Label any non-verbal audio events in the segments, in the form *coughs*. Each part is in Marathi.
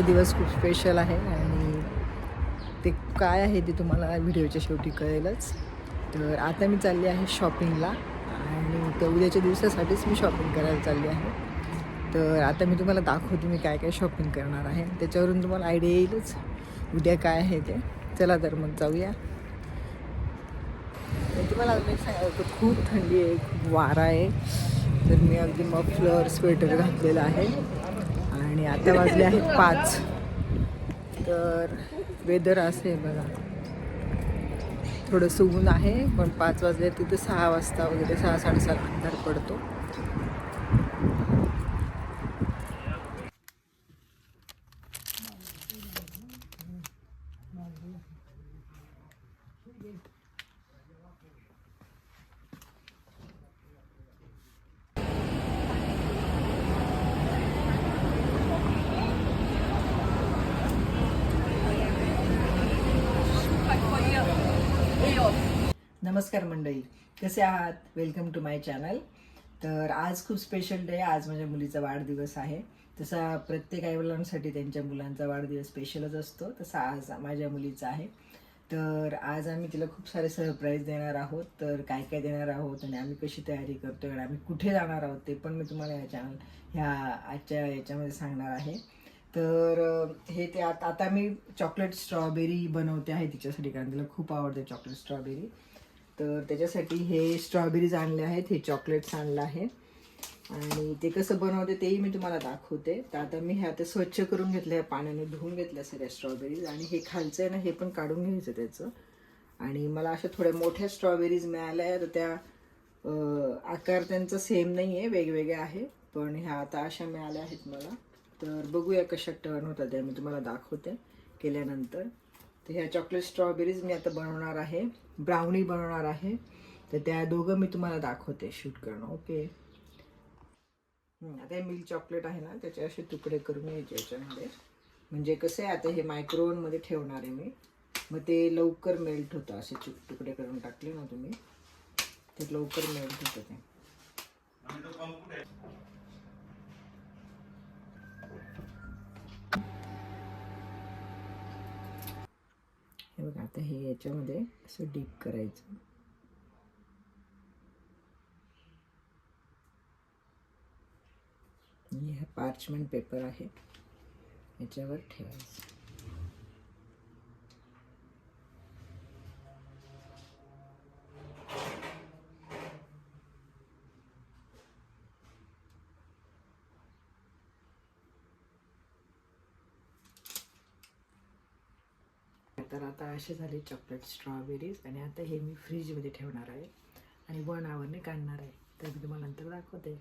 आजचा दिवस खूप स्पेशल आहे आणि ते काय आहे ते तुम्हाला व्हिडिओच्या शेवटी कळेलच. तर आता मी चालली आहे शॉपिंगला आणि त्या उद्याच्या दिवसासाठीच मी शॉपिंग करायला चालली आहे. तर आता मी तुम्हाला दाखवते मी काय काय शॉपिंग करणार आहे. त्याच्यावरून तुम्हाला आयडिया येईलच. उद्या काय आहे ते. चला तर मग जाऊया. तुम्हाला अजून एक सांगायचं खूप थंडी आहे खूप वारा आहे. तर मी अगदी मफलर स्वेटर घातलेलं आहे. आणि आता वाजले आहेत पाच. तर वेदर असे बघा. थोडंसं ऊन आहे पण पाच वाजले तिथे सहा वाजता वगैरे सहा साडेसात अंधार पडतो. नमस्कार मंडळी कसे आहात? वेलकम टू माय चॅनल तर आज खूप स्पेशल डे आज माझ्या मुलीचा वाढदिवस आहे. तसा प्रत्येक आईवडिलांसाठी त्यांच्या मुलांचा वाढदिवस स्पेशलच असतो तसा आज माझ्या मुलीचा आहे. तर आज आम्ही तिला खूप सारे सरप्राईज देणार आहोत. तर काय काय देणार आहोत आणि आम्ही कशी तयारी करतो आणि आम्ही कुठे जाणार आहोत ते पण मी तुम्हाला या चॅनल ह्या आजच्या याच्यामध्ये सांगणार आहे. तर हे ते आता आता मी चॉकलेट स्ट्रॉबेरी बनवते आहे तिच्यासाठी कारण तिला खूप आवडते चॉकलेट स्ट्रॉबेरी तर त्याच्यासाठी हे स्ट्रॉबेरीज आणले आहेत हे चॉकलेट्स आणलं आहे आणि ते कसं बनवते तेही मी तुम्हाला दाखवते. तर आता मी हे आता स्वच्छ करून घेतलं आहे पाण्याने धुवून घेतल्या सगळ्या स्ट्रॉबेरीज आणि हे खालचं आहे ना हे पण काढून घ्यायचं त्याचं. आणि मला अशा थोड्या मोठ्या स्ट्रॉबेरीज मिळाल्या आहेत. तर त्या आकार त्यांचा सेम नाही आहे वेगवेगळे आहे. पण ह्या आता अशा मिळाल्या आहेत मला. तर बघूया कशा टर्न होतात त्या मी तुम्हाला दाखवते केल्यानंतर. तर ह्या चॉकलेट स्ट्रॉबेरीज मी आता बनवणार आहे. ब्राउनी बनवणार आहे. तर त्या दोघं मी तुम्हाला दाखवते शूट करणं ओके आता हे मिल्क चॉकलेट आहे ना त्याचे असे तुकडे करून घ्यायचे याच्यामध्ये. म्हणजे कसं आहे आता हे मायक्रोवनमध्ये ठेवणार आहे मी. मग ते लवकर मेल्ट होतं असे चु तुकडे करून टाकले ना तुम्ही. ते लवकर मेल्ट होतं ते. हे बघा आता हे याच्यामध्ये असं डीप करायचं. आणि हा पार्चमेंट पेपर आहे याच्यावर ठेवायचं. तर आता असे झाले चॉकलेट स्ट्रॉबेरीज आणि आता हे मी फ्रीजमध्ये ठेवणार आहे. आणि वन आवरने काढणार आहे. तर मी तुम्हाला नंतर दाखवते.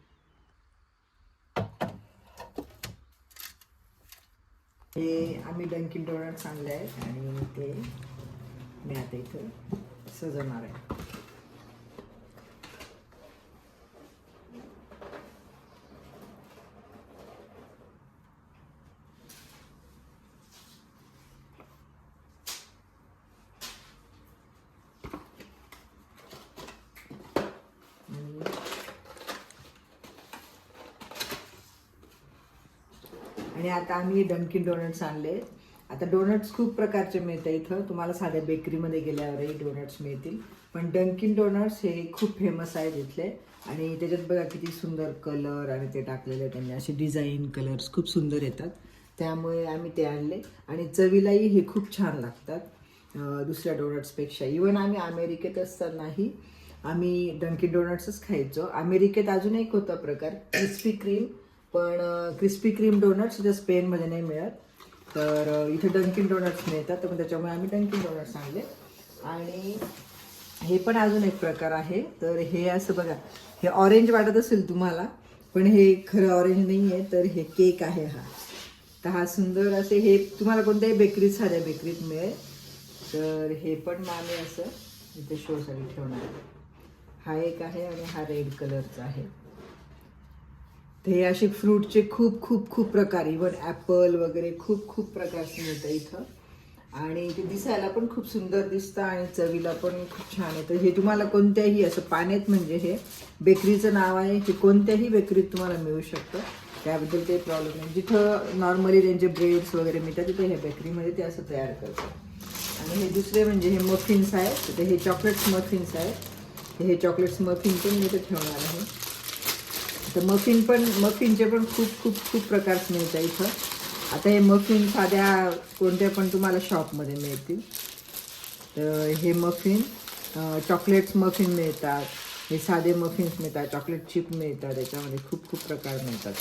हे आम्ही डंकिन डोनट्स आणले आहेत आणि ते मी आता इथं सजवणार आहे आणि आणि आता आम्ही डंकिन डोनट्स आणले. आता डोनट्स खूप प्रकारचे मिळतात इथं. तुम्हाला साध्या बेकरीमध्ये गेल्यावरही डोनट्स मिळतील. पण डंकिन डोनट्स हे खूप फेमस आहेत इथले. आणि त्याच्यात बघा किती सुंदर कलर आणि ते टाकलेले आहेत. त्यांनी असे डिझाईन कलर्स खूप सुंदर येतात. त्यामुळे आम्ही ते आणले. आणि चवीलाही हे खूप छान लागतात. दुसऱ्या डोनट्सपेक्षा इवन आम्ही अमेरिकेत असतानाही आम्ही डंकिन डोनट्सच खायचो. अमेरिकेत अजून एक होता प्रकार. क्रिस्पी क्रीम पण क्रिस्पी क्रीम डोनट्स ज्या स्पेनमध्ये नाही मिळत. तर इथे डंकिन डोनट्स मिळतात तर मग त्याच्यामुळे आम्ही डंकिन डोनट्स आणले. आणि हे पण अजून एक प्रकार आहे. तर हे असं बघा हे ऑरेंज वाटत असेल तुम्हाला पण हे खरं ऑरेंज नाही आहे तर हे केक आहे हा. तर हा सुंदर असे हे तुम्हाला कोणत्याही बेकरीत साध्या बेकरीत मिळेल. तर हे पण मग असं इथे शोसाठी ठेवणार हा एक आहे आणि हा रेड कलरचा आहे. ते असे फ्रूटचे खूप खूप खूप प्रकार इवन ॲपल वगैरे खूप खूप प्रकारचे मिळतं इथं. आणि ते दिसायला पण खूप सुंदर दिसतं आणि चवीला पण खूप छान येतं. हे तुम्हाला कोणत्याही असं पाण्यात म्हणजे हे बेकरीचं नाव आहे हे कोणत्याही बेकरीत तुम्हाला मिळू शकतं. त्याबद्दल काही प्रॉब्लेम नाही. जिथं नॉर्मली त्यांचे ब्रेड्स वगैरे मिळतात तिथे हे बेकरीमध्ये ते असं तयार करतात. आणि हे दुसरे म्हणजे हे मफिन्स आहेत. तर हे चॉकलेट्स मफिन्स आहेत. हे चॉकलेट्स मफिन पण मी इथे ठेवणार आहे. तर मफिन पण मफिनचे पण खूप खूप खूप प्रकार मिळतात इथं. आता हे मफिन साध्या कोणत्या पण तुम्हाला शॉपमध्ये मिळतील. तर हे मफिन चॉकलेट्स मफिन मिळतात. हे साधे मफिन्स मिळतात. चॉकलेट चिप मिळतात. त्याच्यामध्ये खूप खूप प्रकार मिळतात.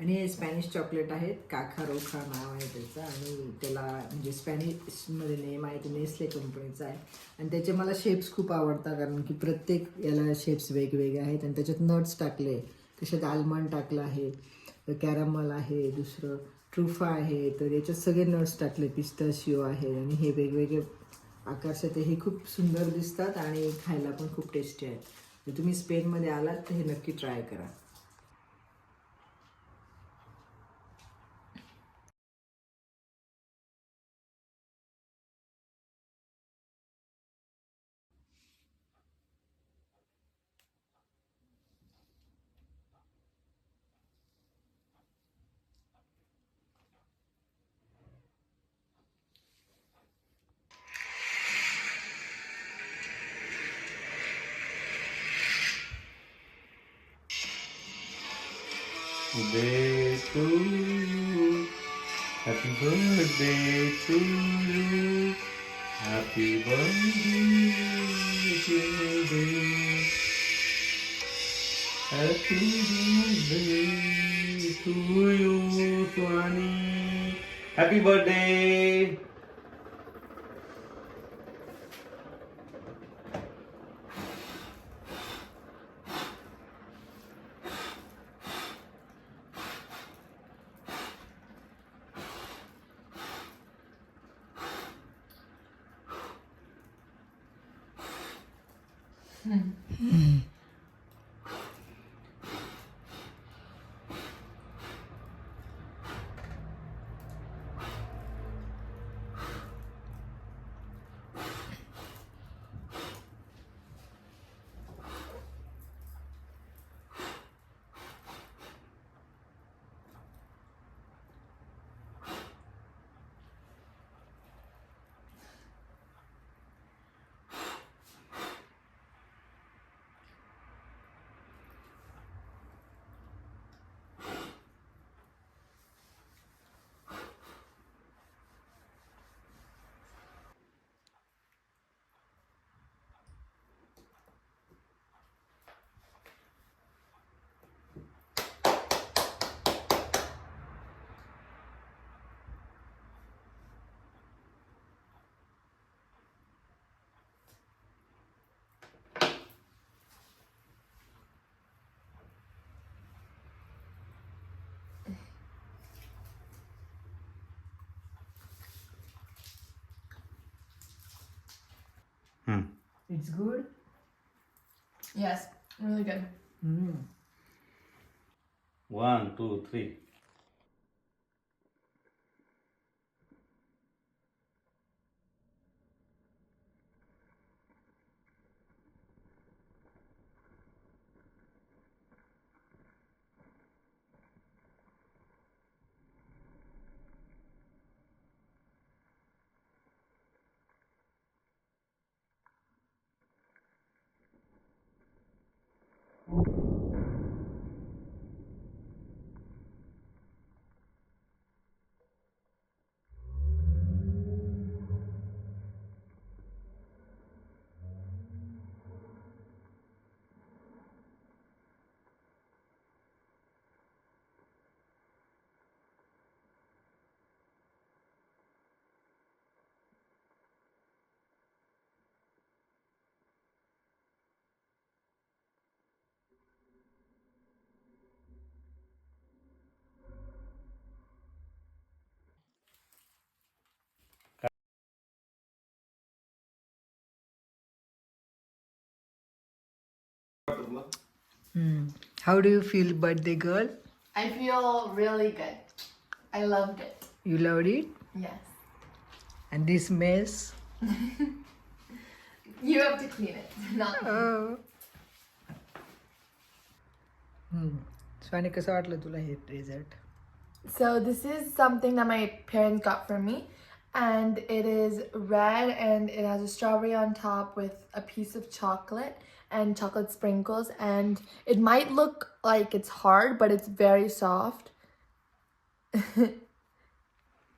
आणि हे स्पॅनिश चॉकलेट आहेत काखा रोखा नाव आहे त्याचं आणि त्याला म्हणजे स्पॅनिशमध्ये नेम आहे ते नेस्ले कंपनीचा आहे. आणि त्याचे मला शेप्स खूप आवडतात कारण की प्रत्येक याला शेप्स वेगवेगळे आहेत आणि त्याच्यात नट्स टाकले त्याच्यात आलमंड टाकलं आहे कॅरमल आहे दुसरं ट्रुफा आहे तर याच्यात सगळे नट्स टाकले पिस्ताशिओ आहे आणि हे वेगवेगळे आकाशात हे खूप सुंदर दिसतात आणि खायला पण खूप टेस्टी आहेत. जर तुम्ही स्पेनमध्ये आलात तर हे नक्की ट्राय करा. Birthday to you. Happy birthday to you. Happy birthday, dear day. Happy birthday to you, Swani. Happy birthday. It's good? Yes, really good. Mm. One, two, three. How do you feel birthday girl I feel really good. I loved it. You loved it Yes. And this mess *laughs* You have to clean it, *laughs* not me. हम्म. स्वानी कसं वाटलं तुला हे dessert So this is something that my parents got for me, and it is red and it has a strawberry on top with a piece of chocolate and chocolate sprinkles. And it might look like it's hard, but it's very soft. *laughs*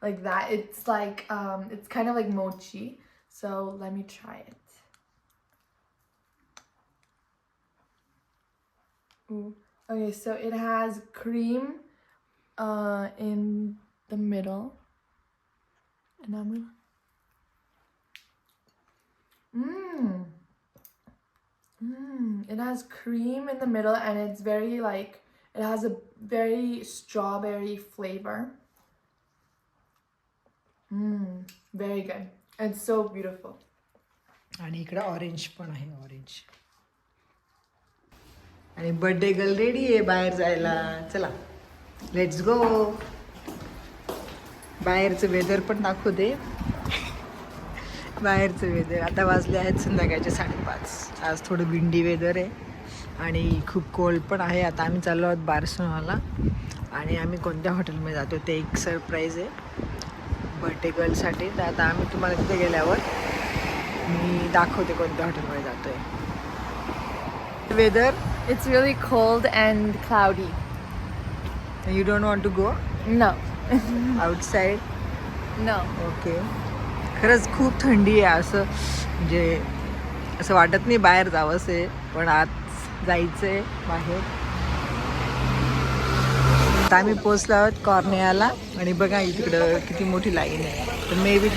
like that. It's like um, it's kind of like mochi. So let me try it. Ooh. Okay, so it has cream uh in the middle. And I'm gonna Mmm. Mm, It has cream in the middle and it's very like it has a very strawberry flavor. Mm, Very good. It's so beautiful. आणि इकडे ऑरेंज पण आहे ऑरेंज आणि बर्थडे गर्ल रेडी आहे बाहेर जायला चला लेट्स गो बाहेरचं वेदर पण दाखवू दे बाहेरचं वेदर. आता वाजले आहेत संध्याकाळचे साडेपाच. आज थोडं विंडी वेदर आहे आणि खूप कोल्ड पण आहे. आता आम्ही चाललो आहोत बार्सोनाला आणि आम्ही कोणत्या हॉटेलमध्ये जातो ते एक सरप्राईज आहे. बर्थडे गर्लसाठी. तर आता आम्ही तुम्हाला तिथे गेल्यावर मी दाखवते कोणत्या हॉटेलमध्ये जातोय. Weather It's really cold and cloudy. You don't want to go No. Outside No. Okay खरंच खूप थंडी आहे असं म्हणजे असं वाटत नाही बाहेर जावंसं आहे पण आज जायचं आहे बाहेर. आता आम्ही पोचलो आहोत कॉर्नियाला आणि बघा इकडं किती मोठी लाईन आहे. तर मे बी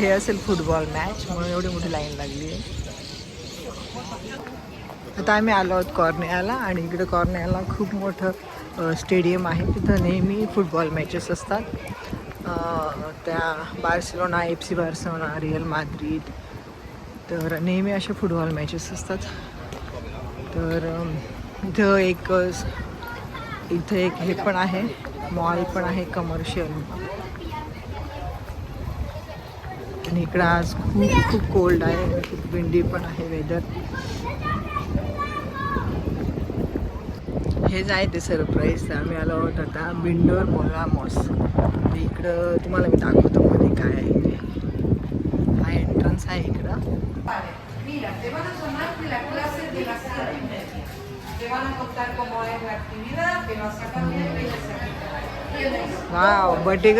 हे असेल फुटबॉल मॅच म्हणून एवढी मोठी लाईन लागली आहे. आता आम्ही आलो आहोत कॉर्नियाला आणि इकडं कॉर्नियाला खूप मोठं स्टेडियम आहे. तिथं नेहमी फुटबॉल मॅचेस असतात. त्या Barcelona F C Barcelona Real Madrid तर नेहमी असे फुटबॉल मॅचेस असतात. तर इथं एक इथं एक हे पण आहे. मॉल पण आहे कमर्शियल आणि इकडं आज खूप खूप कोल्ड आहे. खूप विंडी पण आहे वेदर हेच आहे ते सरप्राईज आम्ही आलो आहोत आता बिंडोर मोला मॉस इकडं तुम्हाला मी दाखवतो मध्ये काय आहे ते. हा एंट्रन्स आहे इकडं. वाव बर्थडे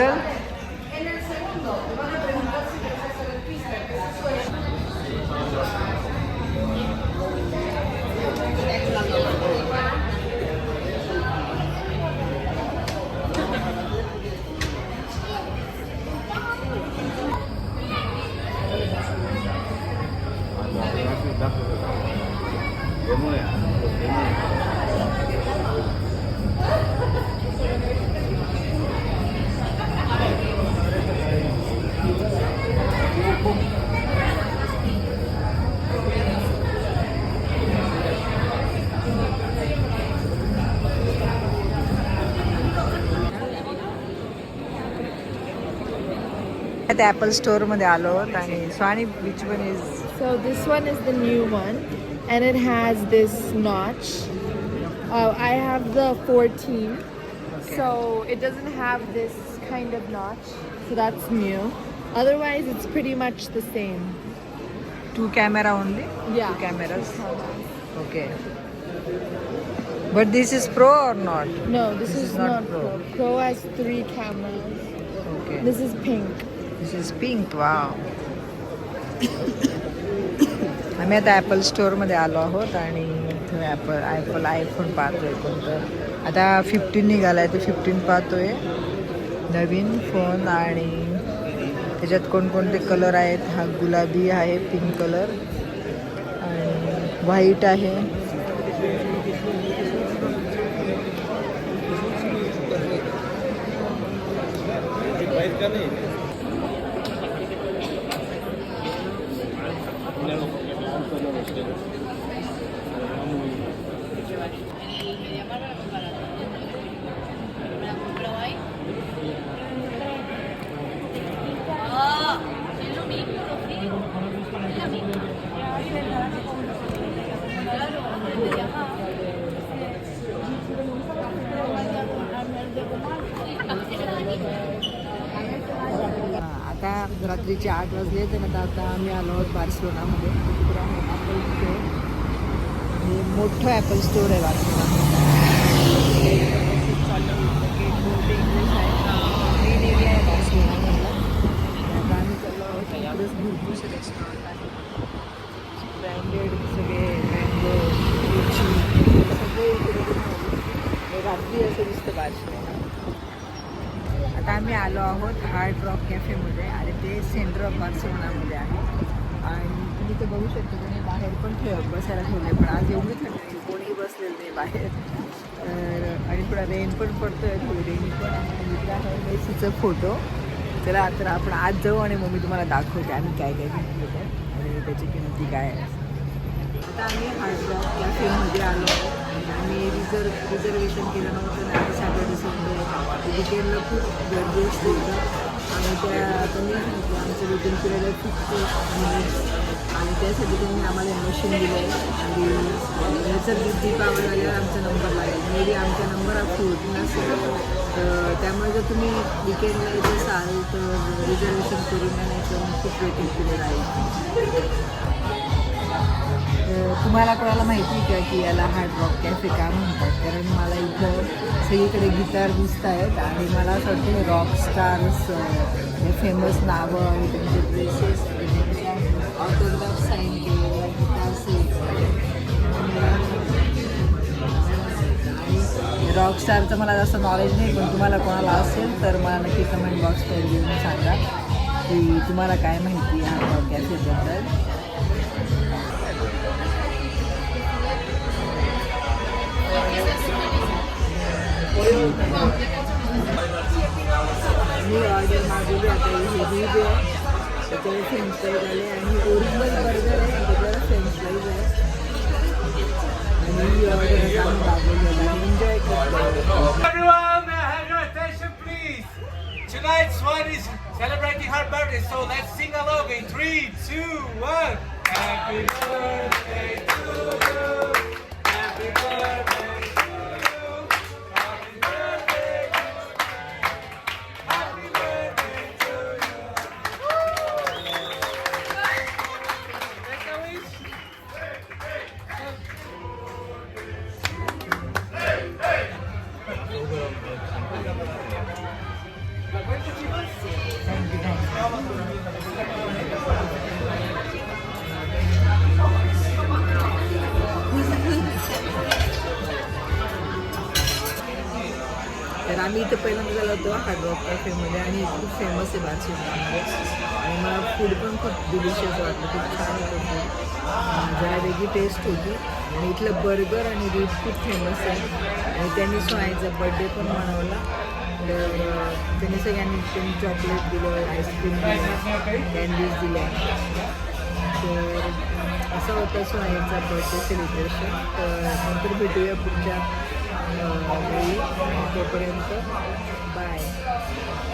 ॲपल स्टोअरमध्ये आलो आणि स्वाणी which one is so this one is the new one and it has this notch. Uh, I have the 14, so it doesn't have this kind of notch, so that's new. Otherwise, it's pretty much the same. Two camera only? Yeah. Two cameras. Okay. But this is pro or not? No, this, this is, is, not, not pro. pro. pro. has three cameras. Okay. This is pink. This is pink, wow. *coughs* आम्ही आता ॲपल स्टोअरमध्ये आलो आहोत आणि इथं ॲपल ॲपल आयफोन पाहतो आहे कोणतं आता फिफ्टीन निघाला आहे तो फिफ्टीन पाहतो आहे नवीन फोन आणि त्याच्यात कोणकोणते कलर आहेत? हा गुलाबी आहे पिंक कलर आणि व्हाईट आहे. आता रात्रीचे आठ वाजले तर आता आता आम्ही आलो आहोत बार्सिलोनामध्ये. ॲपल स्टोअर हे मोठं ॲपल स्टोअर आहे बार्सिलोनामध्ये आता आम्ही भरपूरसे रेस्टॉरंट आहे ब्रँडेड सगळे मँगो सगळे इकडे रात्री असं दिसतं बार्सिलोना. आता आम्ही आलो आहोत हार्ड रॉक कॅफेमध्ये आणि ते सेंटर ऑफ बार्सिलोनामध्ये आहे. आणि तुम्ही ते बघू शकता तुम्ही बाहेर पण ठेव बसायला ठेवले पण आज एवढी थंडी नाही कोणीही बसलेलं नाही बाहेर. तर आणि थोडा रेन पण पडतोय थोडी रेन पण आहे. आणि आहे मेसीचं फोटो चला तर आपण आज जाऊ आणि मग मी तुम्हाला दाखवते आम्ही काय काय घेतलं तर आणि त्याची किंमती काय आहे. आता आम्ही हार्ड रॉक कॅफेमध्ये आलो. आणि आम्ही रिझर्व रिझर्वेशन केलं नव्हतं आणि सॅटर्डे संडे खूप गर्दी असते आणि त्या त्यांनी सांगितलं आमचं वेटिंग पिरियड खूप आणि त्यासाठी त्यांनी आम्हाला मशीन दिलं आणि याचं दीपावली आल्यावर आमचा नंबर लागेल. मेबी आमचा नंबर आपली होती असेल तर त्यामुळे जर तुम्ही विकेंडला येत असाल तर रिझर्वेशन करून खूप वेटिंग पिरियड आहे. तुम्हाला कोणाला माहिती आहे का की याला हार्ड रॉक कॅफे का म्हणतात? कारण मला इथं सगळीकडे गिटार दिसत आहेत आणि मला असं वाटतं रॉक स्टार्स हे फेमस नावं आणि त्यांचे ड्रेसेस ऑटोग्राफ साईन केलेल्या गिटार्स आणि रॉक स्टारचं मला जास्त नॉलेज नाही पण तुम्हाला कोणाला असेल तर मला नक्की कमेंट बॉक्समध्ये येऊन सांगा की तुम्हाला काय माहिती आहे हार्ड रॉक कॅफेबद्दल मी ऑर्डर मागवली आता हे व्हीज आहे त्याच्यावर फ्रेंच फ्राईज आले आणि ओरिजिनल बर्गर आहे आणि त्याच्यावर फ्रेंच फ्राईज आहे आणि ही ऑर्डर आता आम्ही मागवली आहे एन्जॉय करतो Everyone, may I have your attention, please? Tonight's one is celebrating her birthday, so let's sing along in three, two, one. Happy birthday तर आम्ही इथं पहिल्यांदा झालो होतो हार्डवॉक कॅफेमध्ये आणि खूप फेमस आहे बार्सिलोनामध्ये आणि मला फूड पण खूप डिलिशियस वाटलं खूप छान होतं जरा वेगळी टेस्ट होती. आणि इथलं बर्गर आणि रीट खूप फेमस आहे. आणि त्यांनी स्वायचा बड्डे पण मनवला. तर त्यांनी सगळ्यांनी त्यांनी चॉकलेट दिलं आईस्क्रीम दिलं कॅन्डीज दिल्या. तर असं होतं स्वायचा बर्थडे सेलिब्रेशन तर नंतर भेटूया पुढच्या तोपर्यंत बाय.